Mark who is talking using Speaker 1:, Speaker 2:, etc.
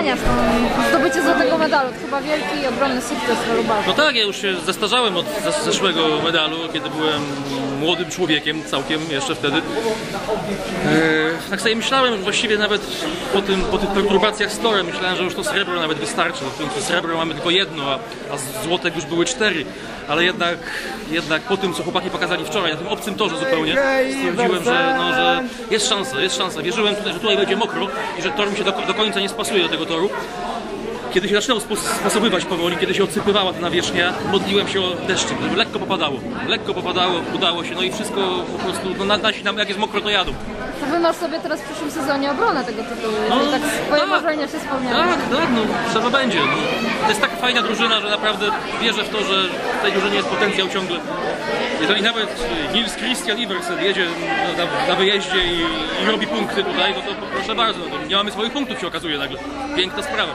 Speaker 1: oceniasz to zdobycie złotego medalu? To chyba wielki i ogromny sukces w Lubarze.
Speaker 2: No tak, ja już się zestarzałem od zes- zeszłego medalu, kiedy byłem młodym człowiekiem, całkiem jeszcze wtedy. E, tak sobie myślałem, właściwie nawet po, tym, po tych perturbacjach z torem, myślałem, że już to srebro nawet wystarczy. W srebro mamy tylko jedno, a, a złotek już były cztery. Ale jednak, jednak po tym, co chłopaki pokazali wczoraj, na tym obcym torze zupełnie, stwierdziłem, że, no, że jest szansa, jest szansa. Wierzyłem tutaj, że tutaj będzie mokro i że tor mi się do, do końca nie spasuje do tego toru. Kiedy się zaczynał spos- spasowywać powoli, kiedy się odsypywała ta nawierzchnia, modliłem się o deszczyk, żeby lekko popadało. Lekko popadało, udało się, no i wszystko po prostu, no na- nasi nam jak jest mokro, to jadą.
Speaker 1: To wy masz sobie teraz w przyszłym sezonie obronę tego tytułu,
Speaker 2: No,
Speaker 1: tak swoje
Speaker 2: tak.
Speaker 1: marzenia się spełniają.
Speaker 2: Tak, tak, no trzeba będzie. No. To jest tak fajna drużyna, że naprawdę wierzę w to, że w tej drużynie jest potencjał ciągle. Jeżeli nawet Nils Christian Iversen jedzie na, na, wyjeździe i, i robi punkty tutaj, no to proszę bardzo, no, nie mamy swoich punktów się okazuje nagle. Piękna sprawa.